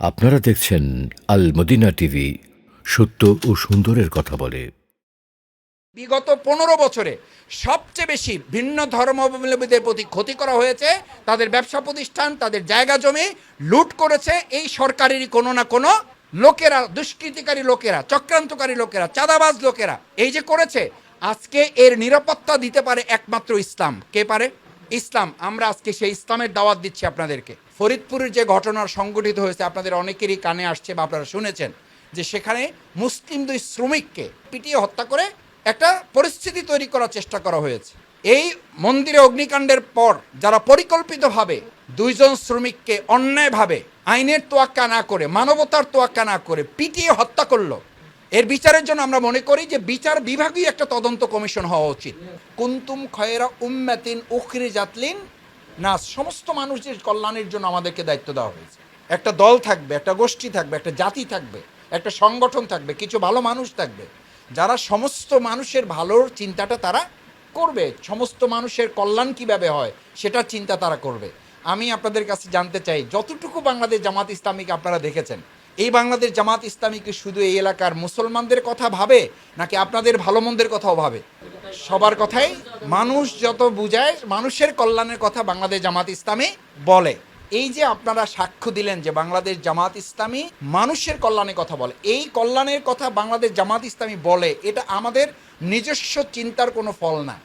আপনারা দেখছেন আল Medina TV, সত্য ও সুন্দরের কথা বলে। বিগত পনেরো বছরে সবচেয়ে বেশি ভিন্ন ধর্মাবলম্বীদের প্রতি ক্ষতি করা হয়েছে, তাদের ব্যবসা প্রতিষ্ঠান, তাদের জায়গা জমি লুট করেছে এই সরকারেরই কোনো না কোনো লোকেরা, দুষ্কৃতিকারী লোকেরা, চক্রান্তকারী লোকেরা, চাঁদাবাজ লোকেরা, এই যে করেছে, আজকে এর নিরাপত্তা দিতে পারে একমাত্র ইসলাম। কে পারে? ইসলাম, আমরা আজকে সেই ইসলামের দাওয়াত দিচ্ছি আপনাদেরকে। ফরিদপুরের যে ঘটনা সংগঠিত হয়েছে, আপনাদের অনেকেরই কানে আসছে বা আপনারা শুনেছেন যে সেখানে মুসলিম দুই শ্রমিককে পিটিয়ে হত্যা করে একটা পরিস্থিতি তৈরি করার চেষ্টা করা হয়েছে। এই মন্দিরে অগ্নিকাণ্ডের পর যারা পরিকল্পিতভাবে দুইজন শ্রমিককে অন্যায়ভাবে আইনের তোয়াক্কা না করে, মানবতার তোয়াক্কা না করে পিটিয়ে হত্যা করল এর বিচারের জন্য আমরা মনে করি যে বিচার বিভাগই একটা তদন্ত কমিশন হওয়া উচিত। কুন্তুম খয়েরা উম্মাতিন উখরি জাতলিন না, সমস্ত মানুষের কল্যাণের জন্য আমাদেরকে দায়িত্ব দেওয়া হয়েছে। একটা দল থাকবে, একটা গোষ্ঠী থাকবে, একটা জাতি থাকবে, একটা সংগঠন থাকবে, কিছু ভালো মানুষ থাকবে। যারা সমস্ত মানুষের ভালোর চিন্তাটা তারা করবে, সমস্ত মানুষের কল্যাণ কীভাবে হয় সেটার চিন্তা তারা করবে। আমি আপনাদের কাছে জানতে চাই, যতটুকু বাংলাদেশ জামাত ইসলামীকে আপনারা দেখেছেন এই বাংলাদেশ জামাত ইসলামীকে শুধু এই এলাকার মুসলমানদের কথা ভাবে, নাকি আপনাদের ভালো মন্দের কথাও ভাবে? সবার কথাই মানুষ যত বুঝায়, মানুষের কল্যাণের কথা বাংলাদেশ জামাত ইসলামী বলে। এই যে আপনারা সাক্ষ্য দিলেন যে বাংলাদেশ জামাত ইসলামী মানুষের কল্যাণের কথা বলে, এই কল্যাণের কথা বাংলাদেশ জামাত ইসলামী বলে, এটা আমাদের নিজস্ব চিন্তার কোনো ফল না।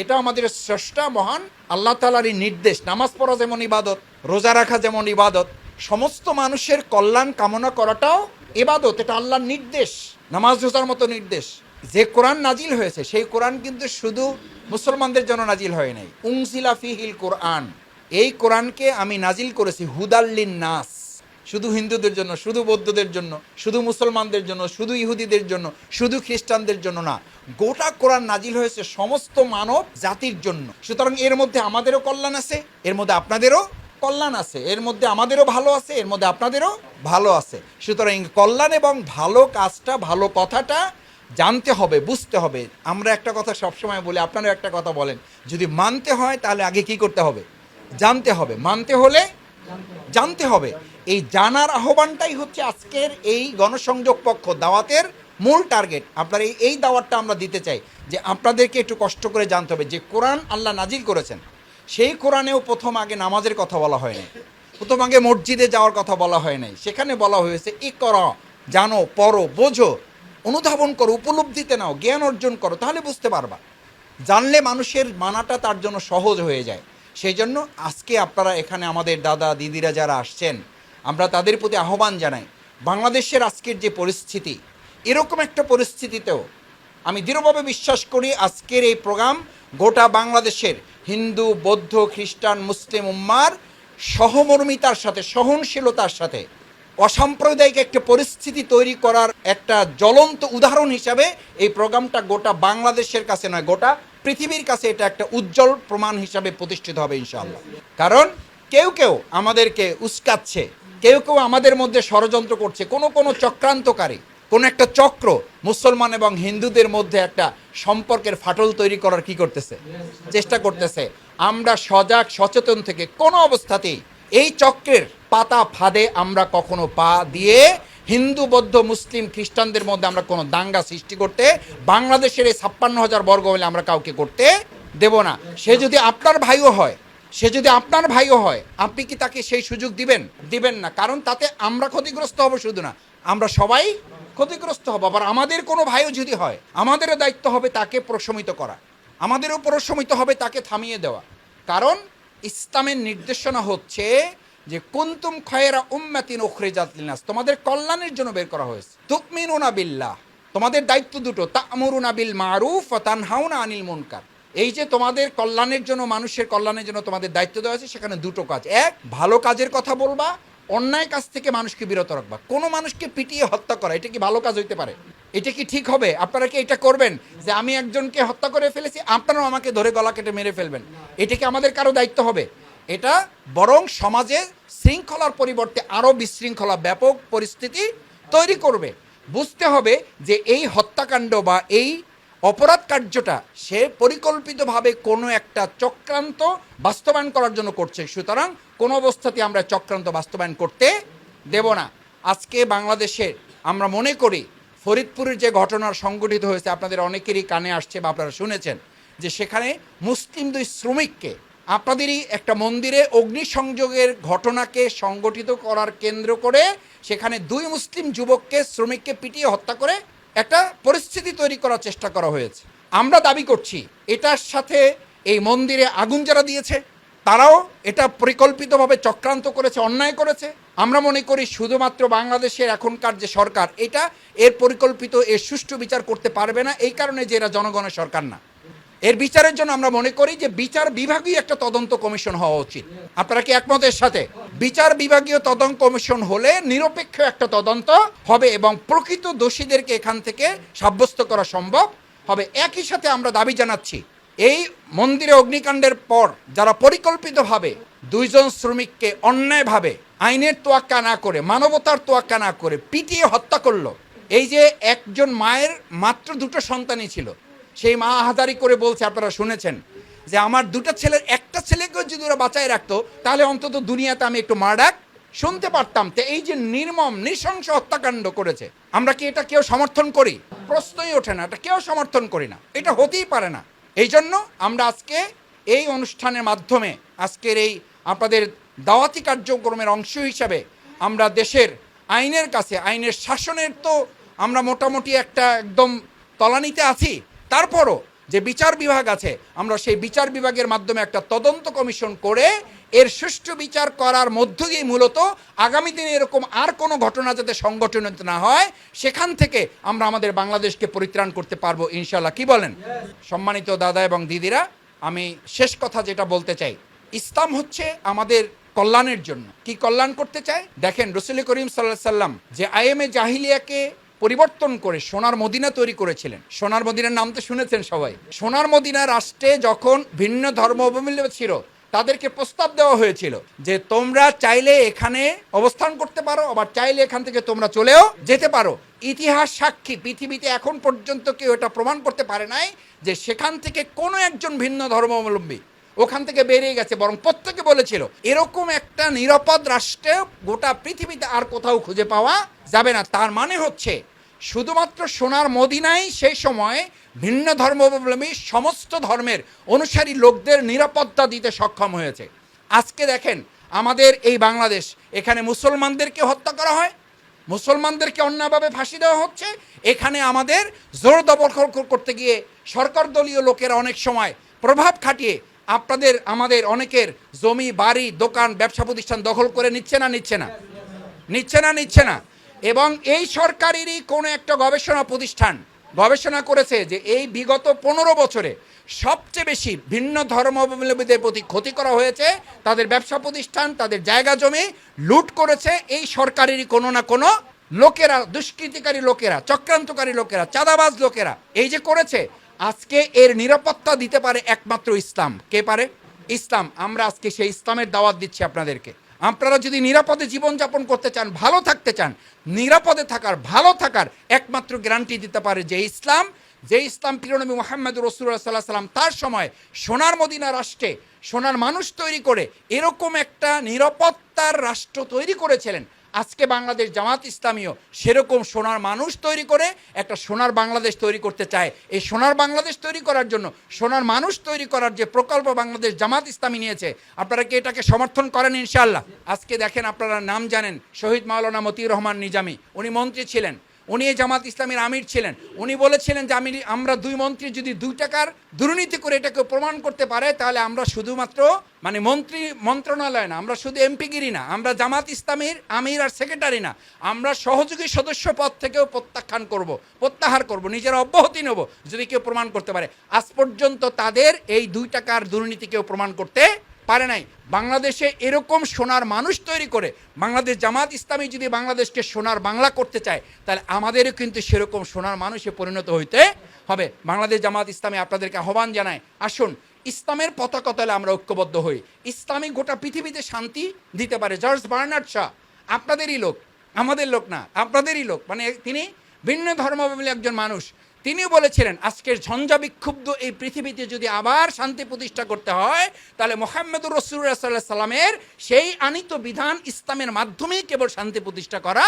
এটা আমাদের স্রষ্টা মহান আল্লাহ তালারই নির্দেশ। নামাজ পড়া যেমন ইবাদত, রোজা রাখা যেমন ইবাদত সমস্ত মানুষের কল্যাণ কামনা করাটাও এবাদত, এটা আল্লাহর নির্দেশ, নামাজ রোজার মতো নির্দেশ। যে কোরআন নাজিল হয়েছে, সেই কোরআন কিন্তু শুধু মুসলমানদের জন্য নাজিল হয় নাই। উংসিলা ফিহিল কোরআন। এই কোরআনকে আমি নাজিল করেছি হুদাল্লিন নাস শুধু হিন্দুদের জন্য, শুধু বৌদ্ধদের জন্য, শুধু মুসলমানদের জন্য, শুধু ইহুদিদের জন্য, শুধু খ্রিস্টানদের জন্য না। গোটা কোরআন নাজিল হয়েছে সমস্ত মানব জাতির জন্য। সুতরাং এর মধ্যে আমাদেরও কল্যাণ আছে, এর মধ্যে আপনাদেরও কল্যাণ আছে, এর মধ্যে আমাদেরও ভালো আছে, এর মধ্যে আপনাদেরও ভালো আছে। সুতরাং কল্যাণ এবং ভালো কাজটা, ভালো কথাটা জানতে হবে, বুঝতে হবে। আমরা একটা কথা সবসময় বলি, আপনারাও একটা কথা বলেন, যদি মানতে হয় তাহলে আগে কি করতে হবে? জানতে হবে। মানতে হলে জানতে হবে। এই জানার আহ্বানটাই হচ্ছে আজকের এই গণসংযোগ পক্ষ দাওয়াতের মূল টার্গেট। আপনার এই এই দাওয়াতটা আমরা দিতে চাই যে আপনাদেরকে একটু কষ্ট করে জানতে হবে যে কোরআন আল্লাহ নাজিল করেছেন। সেই কোরআনেও প্রথম আগে নামাজের কথা বলা হয়নি। প্রথম আগে মসজিদে যাওয়ার কথা বলা হয় নাই। সেখানে বলা হয়েছে ই কর জানো, পড়ো, বোঝো, অনুধাবন করো, উপলব্ধিতে নাও, জ্ঞান অর্জন করো, তাহলে বুঝতে পারবা। জানলে মানুষের মানাটা তার জন্য সহজ হয়ে যায়। সেই জন্য আজকে আপনারা এখানে আমাদের দাদা, দিদিরা যারা আসছেন, আমরা তাদের প্রতি আহ্বান জানাই, বাংলাদেশের আজকের যে পরিস্থিতি, এরকম একটা পরিস্থিতিতেও আমি দৃঢ়ভাবে বিশ্বাস করি আজকের এই প্রোগ্রাম গোটা বাংলাদেশের হিন্দু, বৌদ্ধ, খ্রিস্টান, মুসলিম উম্মার সহমর্মিতার সাথে, সহনশীলতার সাথে অসাম্প্রদায়িক একটা পরিস্থিতি তৈরি করার একটা জ্বলন্ত উদাহরণ হিসাবে এই প্রোগ্রামটা গোটা বাংলাদেশের কাছে নয়, গোটা পৃথিবীর কাছে এটা একটা উজ্জ্বল প্রমাণ হিসাবে প্রতিষ্ঠিত হবে ইনশাআল্লাহ। কারণ কেউ কেউ আমাদেরকে উস্কাচ্ছে, কেউ কেউ আমাদের মধ্যে ষড়যন্ত্র করছে, কোনো কোনো চক্রান্তকারী কোন একটা চক্র মুসলমান এবং হিন্দুদের মধ্যে একটা সম্পর্কের ফাটল তৈরি করার কি করতেছে? চেষ্টা করতেছে। আমরা সজাগ, সচেতন থেকে কোনো অবস্থাতেই এই চক্রের পাতা ফাঁদে আমরা কখনো পা দিয়ে হিন্দু, বৌদ্ধ, মুসলিম, খ্রিস্টানদের মধ্যে আমরা কোনো দাঙ্গা সৃষ্টি করতে, বাংলাদেশের এই ছাপ্পান্ন হাজার বর্গ মিলে আমরা কাউকে করতে দেব না। সে যদি আপনার ভাইও হয়, সে যদি আপনার ভাইও হয়, আপনি কি তাকে সেই সুযোগ দিবেন? দিবেন না। কারণ তাতে আমরা ক্ষতিগ্রস্ত হব শুধু না, আমরা সবাই ক্ষতিগ্রস্ত হব, আবার আমাদের কোনো ভাইও যদি হয়, আমাদেরও দায়িত্ব হবে তাকে প্রশমিত করা। আমাদেরও প্রশমিত হবে তাকে থামিয়ে দেওয়া। কারণ ইসলামের নির্দেশনা হচ্ছে যে, কুন্তুম খয়েরা উম্মাতিন ওখরে লিনাস তোমাদের কল্যাণের জন্য বের করা হয়েছে। তুকমিনুনা বিল্লাহ, তোমাদের দায়িত্ব দুটো, তা'মুরুনা বিল মারুফ ওয়া তানহাউনা আনিল মুনকার। এই যে, তোমাদের কল্যাণের জন্য, মানুষের কল্যাণের জন্য তোমাদের দায়িত্ব দেওয়া আছে সেখানে দুটো কাজ। এক, ভালো কাজের কথা বলবা অন্যায় কাজ থেকে মানুষকে বিরত রাখবা। কোনো মানুষকে পিটিয়ে হত্যা করা, এটা কি ভালো কাজ হইতে পারে? এটা কি ঠিক হবে? আপনারা কি এটা করবেন? যে আমি একজনকে হত্যা করে ফেলেছি, আপনারাও আমাকে ধরে গলা কেটে মেরে ফেলবেন। এটা কি আমাদের কারও দায়িত্ব হবে? এটা বরং সমাজে শৃঙ্খলার পরিবর্তে আরও বিশৃঙ্খলা, ব্যাপক পরিস্থিতি তৈরি করবে। বুঝতে হবে যে এই হত্যাকাণ্ড বা এই অপরাধ কার্যটা সে পরিকল্পিতভাবে কোনো একটা চক্রান্ত বাস্তবায়ন করার জন্য করছে। সুতরাং কোনো অবস্থাতে আমরা চক্রান্ত বাস্তবায়ন করতে দেব না। আজকে বাংলাদেশের আমরা মনে করি ফরিদপুরের যে ঘটনার সংগঠিত হয়েছে, আপনাদের অনেকেরই কানে আসছে বা আপনারা শুনেছেন যে সেখানে মুসলিম দুই শ্রমিককে আপনাদেরই একটা মন্দিরে অগ্নিসংযোগের ঘটনাকে সংগঠিত করার কেন্দ্র করে সেখানে দুই মুসলিম যুবককে, শ্রমিককে পিটিয়ে হত্যা করে একটা পরিস্থিতি তৈরি করার চেষ্টা করা হয়েছে। আমরা দাবি করছি, এটার সাথে এই মন্দিরে আগুন যারা দিয়েছে, তারাও এটা পরিকল্পিতভাবে চক্রান্ত করেছে, অন্যায় করেছে। আমরা মনে করি শুধুমাত্র বাংলাদেশের এখনকার যে সরকার, এটা এর পরিকল্পিত, এর সুষ্ঠু বিচার করতে পারবে না। এই কারণে যে এরা জনগণের সরকার না। এর বিচারের জন্য আমরা মনে করি যে বিচার বিভাগীয় একটা তদন্ত কমিশন হওয়া উচিত। আপনারা কি একমতের সাথে? বিচার বিভাগীয় তদন্ত কমিশন হলে নিরপেক্ষ একটা তদন্ত হবে এবং প্রকৃত দোষীদেরকে এখান থেকে সাব্যস্ত করা সম্ভব হবে। একই সাথে আমরা দাবি জানাচ্ছি, এই মন্দিরে অগ্নিকাণ্ডের পর যারা পরিকল্পিতভাবে দুইজন শ্রমিককে অন্যায়ভাবে আইনের তোয়াক্কা না করে, মানবতার তোয়াক্কা না করে পিটিয়ে হত্যা করল, এই যে একজন মায়ের মাত্র দুটো সন্তানই ছিল সেই মা আহাদারি করে বলছে, আপনারা শুনেছেন, যে আমার দুটো ছেলের, একটা ছেলেকেও যদি ওরা বাঁচায় রাখতো, তাহলে অন্তত দুনিয়াতে আমি একটু মা ডাক শুনতে পারতাম। তো এই যে নির্মম, নৃশংস হত্যাকাণ্ড করেছে, আমরা কি এটা কেউ সমর্থন করি? প্রশ্নই ওঠে না, এটা কেউ সমর্থন করি না, এটা হতেই পারে না। এই জন্য আমরা আজকে এই অনুষ্ঠানের মাধ্যমে, আজকের এই আপনাদের দাওয়াতি কার্যক্রমের অংশ হিসাবে আমরা দেশের আইনের কাছে, আইনের শাসনের তো আমরা মোটামুটি একটা একদম তলানিতে আছি তারপরও যে বিচার বিভাগ আছে, আমরা সেই বিচার বিভাগের মাধ্যমে একটা তদন্ত কমিশন করে এর সুষ্ঠু বিচার করার মধ্য দিয়ে মূলত আগামী দিনে এরকম আর কোনো ঘটনা যাতে সংগঠনিত না হয়, সেখান থেকে আমরা আমাদের বাংলাদেশকে পরিত্রাণ করতে পারব ইনশাল্লাহ কি বলেন? সম্মানিত দাদা এবং দিদিরা, আমি শেষ কথা যেটা বলতে চাই। ইসলাম হচ্ছে আমাদের কল্যাণের জন্য। কি কল্যাণ করতে চায়? দেখেন, রসুল করিম সাল্লাহ সাল্লাম যে আইএমএ জাহিলিয়াকে পরিবর্তন করে সোনার মদিনা তৈরি করেছিলেন। সোনার মদিনার নাম তো শুনেছেন সবাই। সোনার মদিনা রাষ্ট্রে যখন ভিন্ন ধর্ম ছিল, তাদেরকে প্রস্তাব দেওয়া হয়েছিল যে তোমরা চাইলে এখানে অবস্থান করতে পারো, আবার চাইলে এখান থেকে তোমরা চলেও যেতে পারো। ইতিহাস সাক্ষী, পৃথিবীতে এখন পর্যন্ত কেউ এটা প্রমাণ করতে পারে নাই যে সেখান থেকে কোনো একজন ভিন্ন ধর্মাবলম্বী ওখান থেকে বেরিয়ে গেছে, বরং প্রত্যেকে বলেছিল, এরকম একটা নিরাপদ রাষ্ট্রে গোটা পৃথিবীতে আর কোথাও খুঁজে পাওয়া যাবে না। তার মানে হচ্ছে, শুধুমাত্র সোনার মদিনাই সেই সময় ভিন্ন ধর্মাবলম্বী সমস্ত ধর্মের অনুসারী লোকদের নিরাপত্তা দিতে সক্ষম হয়েছে। আজকে দেখেন, আমাদের এই বাংলাদেশ, এখানে মুসলমানদেরকে হত্যা করা হয়, মুসলমানদেরকে অন্যভাবে ফাঁসি দেওয়া হচ্ছে, এখানে আমাদের জোর দখল করতে গিয়ে সরকার দলীয় লোকেরা অনেক সময় প্রভাব খাটিয়ে আপনাদের, আমাদের অনেকের জমি, বাড়ি, দোকান, ব্যবসা প্রতিষ্ঠান দখল করে নিচ্ছে না নিচ্ছে না? নিচ্ছে না নিচ্ছে না? এবং এই সরকারেরই কোনো একটা গবেষণা প্রতিষ্ঠান গবেষণা করেছে যে এই বিগত পনেরো বছরে সবচেয়ে বেশি ভিন্ন ধর্মাবলম্বীদের প্রতি ক্ষতি করা হয়েছে, তাদের ব্যবসা প্রতিষ্ঠান, তাদের জায়গা জমি লুট করেছে এই সরকারেরই কোনো না কোনো লোকেরা, দুষ্কৃতিকারী লোকেরা, চক্রান্তকারী লোকেরা, চাঁদাবাজ লোকেরা। এই যে করেছে আজকে এর নিরাপত্তা দিতে পারে একমাত্র ইসলাম। কে পারে? ইসলাম। আমরা আজকে সেই ইসলামের দাওয়াত দিচ্ছি আপনাদেরকে। আপনারা যদি নিরাপদে জীবনযাপন করতে চান, ভালো থাকতে চান, নিরাপদে থাকার, ভালো থাকার একমাত্র গ্যারান্টি দিতে পারে যে ইসলাম যে ইসলাম প্রিয়নবী মোহাম্মদ রসুল্লাহ সাল্লাহ সাল্লাম তার সময় সোনার মদিনা রাষ্ট্রে সোনার মানুষ তৈরি করে এরকম একটা নিরাপত্তার রাষ্ট্র তৈরি করেছিলেন। আজকে বাংলাদেশ জামাত ইসলামীও সেরকম সোনার মানুষ তৈরি করে, একটা সোনার বাংলাদেশ তৈরি করতে চায়। এই সোনার বাংলাদেশ তৈরি করার জন্য, সোনার মানুষ তৈরি করার যে প্রকল্প বাংলাদেশ জামাত ইসলামী নিয়েছে, আপনারা কি এটাকে সমর্থন করেন ইনশাল্লাহ আজকে দেখেন আপনারা নাম জানেন, শহীদ মাওলানা মতিউর রহমান নিজামি, উনি মন্ত্রী ছিলেন। উনি এই জামাত ইসলামের আমির ছিলেন। উনি বলেছিলেন যে আমি আমরা দুই মন্ত্রী যদি দুই টাকার দুর্নীতি করে এটাকে প্রমাণ করতে পারে, তাহলে আমরা শুধুমাত্র মানে মন্ত্রী মন্ত্রণালয় না, আমরা শুধু এমপিগিরি না, আমরা জামাত ইসলামের আমির আর সেক্রেটারি না, আমরা সহযোগী সদস্য পদ থেকেও প্রত্যাখ্যান করব, প্রত্যাহার করব, নিজের অব্যাহতি নেব যদি কেউ প্রমাণ করতে পারে। আজ পর্যন্ত তাদের এই দুই টাকার দুর্নীতি কেউ প্রমাণ করতে পারে নাই। বাংলাদেশে এরকম সোনার মানুষ তৈরি করে, বাংলাদেশ জামাত ইসলামী যদি বাংলাদেশকে সোনার বাংলা করতে চায়, তাহলে আমাদেরও কিন্তু সেরকম সোনার মানুষে পরিণত হইতে হবে। বাংলাদেশ জামাত ইসলামী আপনাদেরকে আহ্বান জানায়, আসুন, ইসলামের পতাকা তলে আমরা ঐক্যবদ্ধ হই। ইসলামী গোটা পৃথিবীতে শান্তি দিতে পারে। জর্জ বার্নার্ড শাহ, আপনাদেরই লোক, আমাদের লোক না, আপনাদেরই লোক। মানে তিনি ভিন্ন ধর্মাবলম্বী একজন মানুষ। তিনি বলেছিলেন, আজকের ঝঞ্ঝা বিক্ষুব্ধ এই পৃথিবীতে যদি আবার শান্তি প্রতিষ্ঠা করতে হয়, তাহলে মোহাম্মদুর রসুল্লাহ সাল্লাহ সাল্লামের সেই আনিত বিধান ইসলামের মাধ্যমেই কেবল শান্তি প্রতিষ্ঠা করা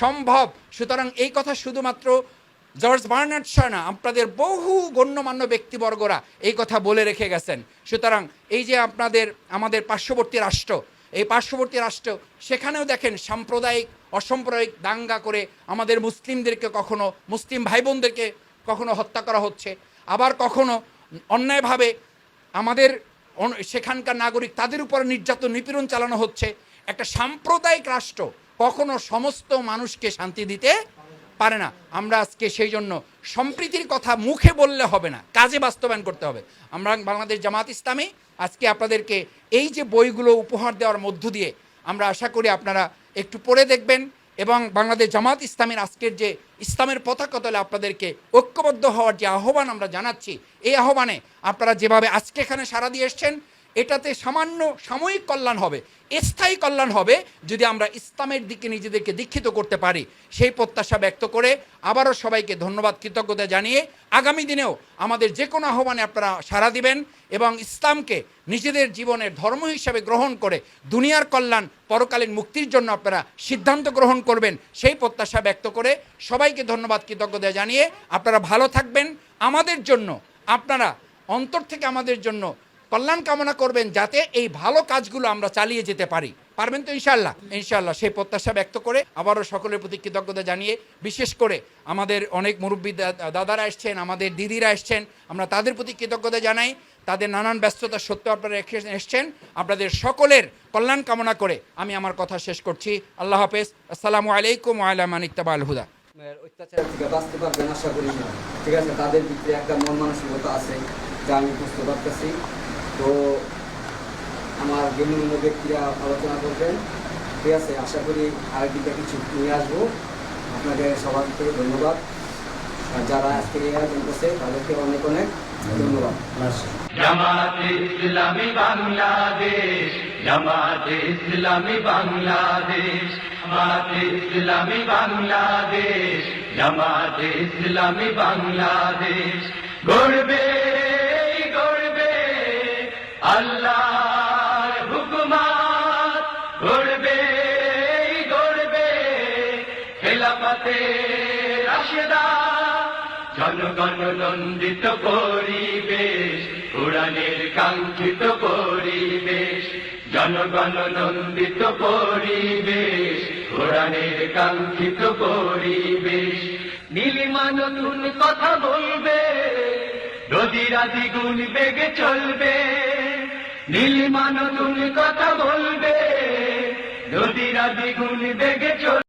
সম্ভব। সুতরাং এই কথা শুধুমাত্র জর্জ বার্নার্ড শাহ না, আপনাদের বহু গণ্যমান্য ব্যক্তিবর্গরা এই কথা বলে রেখে গেছেন। সুতরাং এই যে আপনাদের, আমাদের পার্শ্ববর্তী রাষ্ট্র এই পার্শ্ববর্তী রাষ্ট্র, সেখানেও দেখেন সাম্প্রদায়িক, অসাম্প্রদায়িক দাঙ্গা করে আমাদের মুসলিমদেরকে কখনো, মুসলিম ভাই বোনদেরকে কখনো হত্যা করা হচ্ছে। আবার কখনো অন্যায়ভাবে আমাদের সেখানকার নাগরিক তাদের উপর নির্যাতন, নিপীড়ন চালানো হচ্ছে। একটা সাম্প্রদায়িক রাষ্ট্র কখনো সমস্ত মানুষকে শান্তি দিতে পারে না। আমরা আজকে সেই জন্য সম্প্রীতির কথা মুখে বললে হবে না, কাজে বাস্তবায়ন করতে হবে। আমরা বাংলাদেশ জামাত ইসলামী আজকে আপনাদেরকে এই যে বইগুলো উপহার দেওয়ার মধ্য দিয়ে আমরা আশা করি আপনারা একটু পড়ে দেখবেন এবং বাংলাদেশ জামাত ইসলামের আজকের যে ইসলামের পতাকা তলে আপনাদেরকে ঐক্যবদ্ধ হওয়ার যে আহ্বান আমরা জানাচ্ছি, এই আহ্বানে আপনারা যেভাবে আজকে এখানে সারা দিয়ে এসছেন এটাতে সামান্য সাময়িক কল্যাণ হবে, স্থায়ী কল্যাণ হবে যদি আমরা ইসলামের দিকে নিজেদেরকে দীক্ষিত করতে পারি। সেই প্রত্যাশা ব্যক্ত করে আবারও সবাইকে ধন্যবাদ, কৃতজ্ঞতা জানিয়ে আগামী দিনেও আমাদের যে কোনো আহ্বানে আপনারা সাড়া দিবেন এবং ইসলামকে নিজেদের জীবনের ধর্ম হিসাবে গ্রহণ করে দুনিয়ার কল্যাণ, পরকালীন মুক্তির জন্য আপনারা সিদ্ধান্ত গ্রহণ করবেন, সেই প্রত্যাশা ব্যক্ত করে সবাইকে ধন্যবাদ, কৃতজ্ঞতা জানিয়ে আপনারা ভালো থাকবেন। আমাদের জন্য, আপনারা অন্তর থেকে আমাদের জন্য কল্যাণ কামনা করবেন যাতে এই ভালো কাজগুলো আমরা চালিয়ে যেতে পারি। পারবেন তো ইনশাল্লাহ ইনশাল্লাহ সেই প্রত্যাশা ব্যক্ত করে আবারও সকলের প্রতি কৃতজ্ঞতা জানিয়ে বিশেষ করে আমাদের অনেক মুরব্বী দাদারা এসছেন, আমাদের দিদিরা এসছেন, আমরা তাদের প্রতি কৃতজ্ঞতা জানাই। তাদের নানান ব্যস্ততা সত্ত্বেও আপনারা এসছেন। আপনাদের সকলের কল্যাণ কামনা করে আমি আমার কথা শেষ করছি। আল্লাহ হাফেজ। আসসালামু আলাইকুম আলামান ইত্তাবাল হুদা। অত্যাচার থেকে বাঁচতে পারবেন, আশা করি ঠিক আছে? তাদের ভিতরে একটা মন মানসিকতা আছে, যা আমি বুঝতে পারতেছি। তো আমার গণ্যমান্য ব্যক্তিরা আলোচনা করবেন। ঠিক আছে, আশা করি আরেকদিকে কিছু নিয়ে আসব। আপনাদের সবাইকে ধন্যবাদ। আর যারা আজকে এই আয়োজন করছে, তাদেরকে অনেক অনেক ধন্যবাদ। বাংলাদেশ বাংলাদেশ বাংলাদেশ, গড়বে আল্লাহর হুকুমাত গড়বে গড়বে রাশেদা। জনগণ নন্দিত পরিবেশ, কোরআনের কাঙ্ক্ষিত পরিবেশ। জনগণ নন্দিত পরিবেশ, কোরআনের কাঙ্ক্ষিত পরিবেশ। নীলিমা নতুন কথা বলবে, নদীরা দ্বিগুণ বেগে চলবে। নীলিমা নতুন কথা বলবে যদি রাজি গুণ বেগে চলবে